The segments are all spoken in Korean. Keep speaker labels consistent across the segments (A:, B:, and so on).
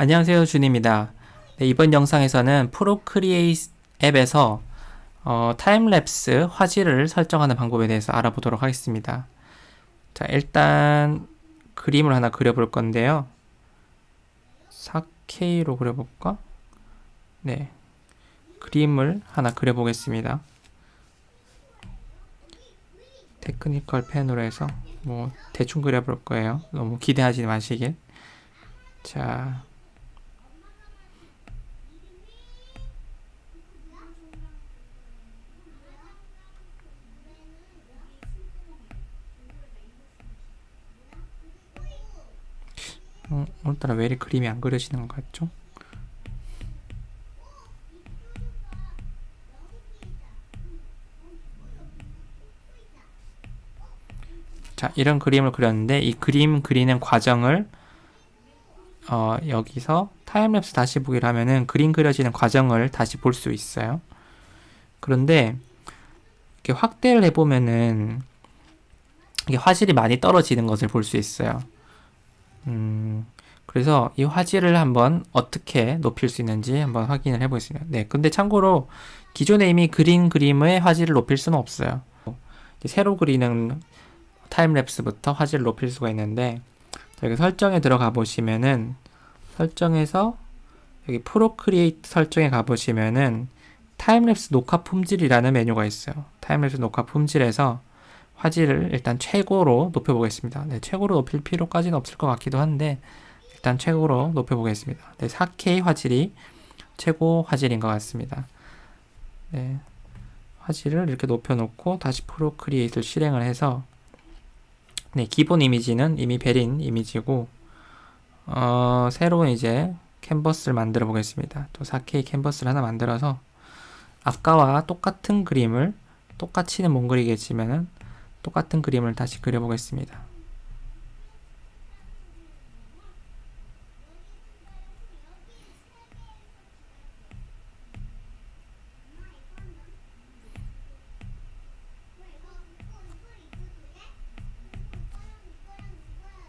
A: 안녕하세요 준입니다. 네, 이번 영상에서는 프로크리에이트 앱에서 어, 타임랩스 화질을 설정하는 방법에 대해서 알아보도록 하겠습니다. 자 일단 그림을 하나 그려볼 건데요. 4K로 그려볼까? 네 그림을 하나 그려보겠습니다. 테크니컬 펜으로 해서 뭐 대충 그려볼 거예요. 너무 기대하지 마시길. 자 어, 오늘따라 왜 이리 그림이 안 그려지는 것 같죠? 자, 이런 그림을 그렸는데 이 그림 그리는 과정을 어, 여기서 타임랩스 다시 보기를 하면은 그림 그려지는 과정을 다시 볼 수 있어요. 그런데 이렇게 확대를 해보면은 이게 화질이 많이 떨어지는 것을 볼 수 있어요. 음, 그래서 이 화질을 한번 어떻게 높일 수 있는지 한번 확인을 해보겠습니다. 네, 근데 참고로 기존에 이미 그린 그림의 화질을 높일 수는 없어요. 새로 그리는 타임랩스부터 화질을 높일 수가 있는데 여기 설정에 들어가 보시면은 설정에서 여기 프로크리에이트 설정에 가 보시면은 타임랩스 녹화 품질이라는 메뉴가 있어요. 타임랩스 녹화 품질에서 화질을 일단 최고로 높여보겠습니다. 네, 최고로 높일 필요까지는 없을 것 같기도 한데 일단 최고로 높여보겠습니다. 네, 4K 화질이 최고 화질인 것 같습니다. 네, 화질을 이렇게 높여놓고 다시 프로 크리에이트를 실행을 해서 네, 기본 이미지는 이미 베린 이미지고 어, 새로운 이제 캔버스를 만들어 보겠습니다. 또 4K 캔버스를 하나 만들어서 아까와 똑같은 그림을 똑같이는 못 그리겠지만은 똑같은 그림을 다시 그려보겠습니다.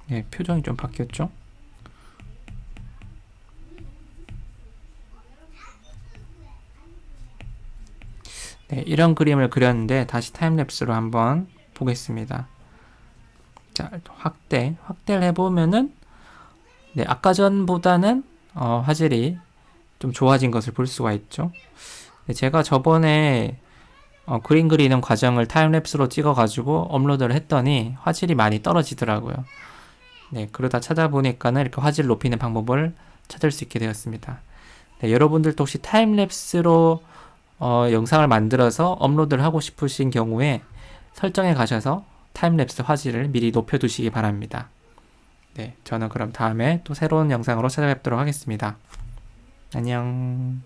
A: 네, 표정이 좀 바뀌었죠? 네, 이런 그림을 그렸는데 다시 타임랩스로 한번 보겠습니다. 자, 확대, 확대를 해보면은 네, 아까 전보다는 어, 화질이 좀 좋아진 것을 볼 수가 있죠. 네, 제가 저번에 어, 그림 그리는 과정을 타임랩스로 찍어가지고 업로드를 했더니 화질이 많이 떨어지더라고요. 네, 그러다 찾아보니까는 이렇게 화질 높이는 방법을 찾을 수 있게 되었습니다. 네, 여러분들도 혹시 타임랩스로 어, 영상을 만들어서 업로드를 하고 싶으신 경우에 설정에 가셔서 타임랩스 화질을 미리 높여두시기 바랍니다. 네, 저는 그럼 다음에 또 새로운 영상으로 찾아뵙도록 하겠습니다. 안녕.